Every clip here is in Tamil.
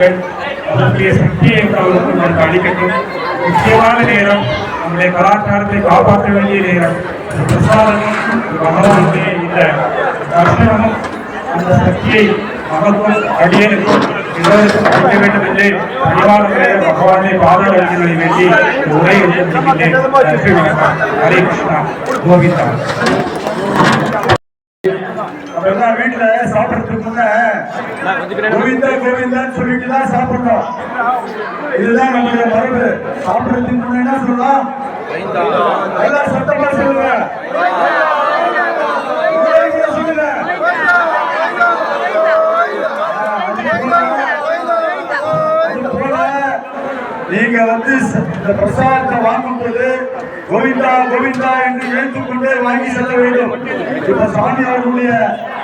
அதற்குரிய சக்தியை அவர்களுக்கு நமக்கு அளிக்கட்டும் முக்கியமான நேரம் நம்முடைய கலாச்சாரத்தை காப்பாற்ற வேண்டிய நேரம் இந்த பிரசாதமும் பகவானுடைய இந்த தர்சனமும் அந்த சக்தியை நமக்கும் அடியனுக்கும் எல்லோருக்கும் அளிக்க வேண்டும் என்று பரிவார முறையில் பகவானை பாதவர்களை வேண்டி இந்த உரையை முடிக்கின்றேன் நன்றி வணக்கம் ஹரே கிருஷ்ணா கோவிந்தா எல்லாம் வீட்டுல சாப்பிடறதுக்கு முன்ன கோவிந்தா கோவிந்தான்னு சொல்லிட்டு தான் சாப்பிடணும் இதுதான் நம்மளுடைய மரபு. சாப்பிடறதுக்கு முன்ன என்ன சொல்லலாம்? எல்லாம் சத்தமா சொல்லுங்க. சொல்லுங்க. நீங்க வந்து இந்த பிரசாதத்தை வாங்கும்போது கோவிந்தா கோவிந்தா என்று எழுத்துக் கொண்டே வாங்கி செல்ல வேண்டும். இப்ப சாமி அவர்களுடைய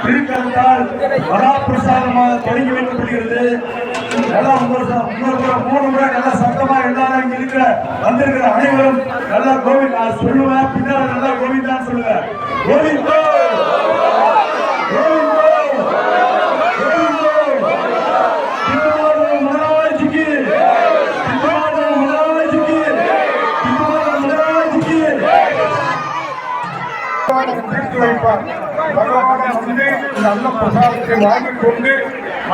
திருக்கரத்தால் மகா பிரசாதமாக தொடங்கி வைக்கப்படுகிறது. நல்லா இன்னொரு மூணு முறை நல்லா சத்தமா எல்லாரும் இங்க இருக்கிற வந்திருக்கிற அனைவரும் நல்லா கோவிந்தா சொல்லுவேன் பின்னால் நல்லா கோவிந்தான்னு சொல்லுவேன். கோவிந்தா! தீர்த்து வைப்பார் பகவான் வந்து அன்ன பிரசாதத்தை வாங்கிக் கொண்டு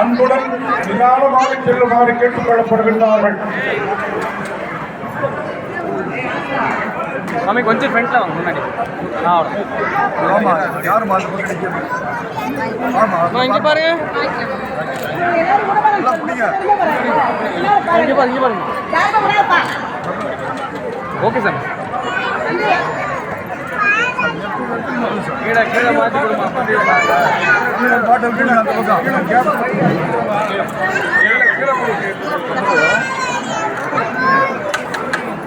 அன்புடன் நிதானமாக செல்லுமாறு கேட்டுக் கொள்ளப்படுகின்றார்கள் சாமி கொஞ்சம் ஃப்ரண்ட்ல வாங்க முன்னாடி ஆ ஆமா யாரும் ஆமா இங்கே பாருங்க. எல்லாம் பிடிங்க இங்கே பாருங்க. இங்கே பாருங்க. Okay sir. கீழே கீழே அந்த பக்கம்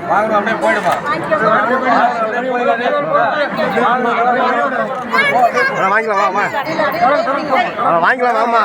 வாங்க அப்படியே போயிடுமா வாங்கிக்கலாம் வாமா வாங்கிக்கலாம் வாமா.